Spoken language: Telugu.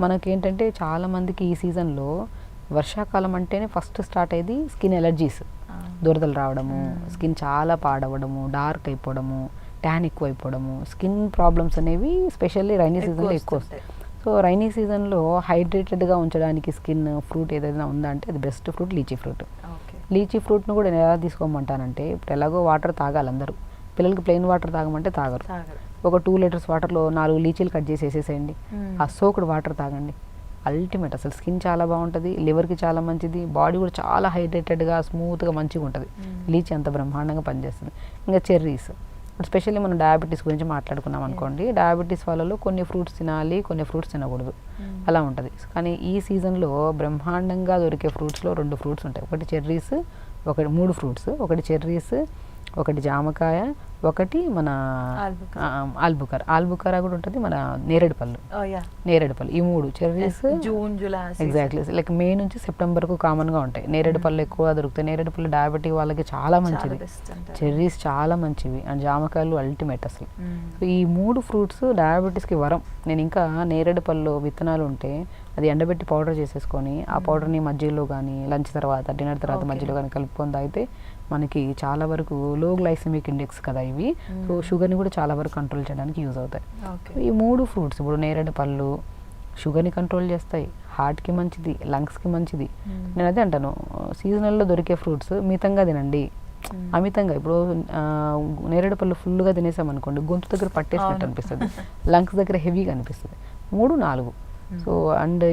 మనకేంటంటే చాలా మందికి ఈ సీజన్లో వర్షాకాలం అంటేనే ఫస్ట్ స్టార్ట్ అయ్యేది స్కిన్ ఎలర్జీస్. దురదలు రావడము స్కిన్ చాలా పాడవడము డార్క్ అయిపోవడము ట్యాన్ ఎక్కువ అయిపోవడము స్కిన్ ప్రాబ్లమ్స్ అనేవి స్పెషల్లీ రైనీ సీజన్లో ఎక్కువ వస్తాయి. సో రైనీ సీజన్లో హైడ్రేటెడ్గా ఉంచడానికి స్కిన్ ఫ్రూట్ ఏదైనా ఉందా అంటే అది best fruit lychee fruit. Lychee ఫ్రూట్ను కూడా నేను ఎలా తీసుకోమంటానంటే ఇప్పుడు ఎలాగో వాటర్ తాగాలి అందరూ. పిల్లలకి ప్లెయిన్ వాటర్ తాగమంటే తాగరు. ఒక టూ లీటర్స్ వాటర్లో నాలుగు లీచీలు కట్ చేసి వేసేసేయండి. ఆ సోకుడు వాటర్ తాగండి. అల్టిమేట్ అసలు స్కిన్ చాలా బాగుంటుంది లివర్కి చాలా మంచిది బాడీ కూడా చాలా హైడ్రేటెడ్గా స్మూత్గా మంచిగా ఉంటుంది. లీచీ అంత బ్రహ్మాండంగా పనిచేస్తుంది. ఇంకా చెర్రీస్ స్పెషల్లీ మనం డయాబెటీస్ గురించి మాట్లాడుకున్నాం అనుకోండి డయాబెటీస్ వాళ్ళలో కొన్ని ఫ్రూట్స్ తినాలి కొన్ని ఫ్రూట్స్ తినకూడదు. అలా ఉంటుంది. కానీ ఈ సీజన్లో బ్రహ్మాండంగా దొరికే ఫ్రూట్స్లో రెండు ఫ్రూట్స్ ఉంటాయి. ఒకటి చెర్రీస్ ఒకటి మూడు ఫ్రూట్స్ ఒకటి చెర్రీస్ ఒకటి జామకాయ ఒకటి మన ఆల్బుకర్. ఆల్బుకర్ కూడా ఉంటుంది మన నేరేడు పళ్ళు. Oh yeah. నేరేడు పళ్ళు. ఈ మూడు cherries June July exactly like May నుంచి సెప్టెంబర్కు కామన్గా ఉంటాయి. నేరేడు పళ్ళు ఎక్కువ దొరుకుతాయి. నేరేడు పళ్ళు డయాబెటిక్ వాళ్ళకి చాలా మంచిది. చెర్రీస్ చాలా మంచివి. అండ్ జామకాయలు అల్టిమేట్ అసలు. సో ఈ మూడు ఫ్రూట్స్ డయాబెటీస్కి వరం. నేను ఇంకా నేరేడు పళ్ళు విత్తనాలు ఉంటే అది ఎండబెట్టి పౌడర్ చేసేసుకొని ఆ పౌడర్ని మధ్యలో కానీ లంచ్ తర్వాత డిన్నర్ తర్వాత. మధ్యలో కానీ కలుపుకొని తాగితే మనకి చాలా వరకు లో గ్లైసెమిక్ ఇండెక్స్ కదా ఇవి. సో షుగర్ని కూడా చాలా వరకు కంట్రోల్ చేయడానికి యూజ్ అవుతాయి. ఈ మూడు ఫ్రూట్స్ ఇప్పుడు నేరేడు పళ్ళు షుగర్ని కంట్రోల్ చేస్తాయి. హార్ట్కి మంచిది లంగ్స్కి మంచిది. నేను అదే అంటాను సీజనల్లో దొరికే ఫ్రూట్స్ మితంగా తినండి. అమితంగా ఇప్పుడు నేరేడు పళ్ళు ఫుల్గా తినేసాం అనుకోండి గొంతు దగ్గర పట్టేసినట్టు. అనిపిస్తుంది. లంగ్స్ దగ్గర హెవీగా అనిపిస్తుంది. మూడు నాలుగు. So and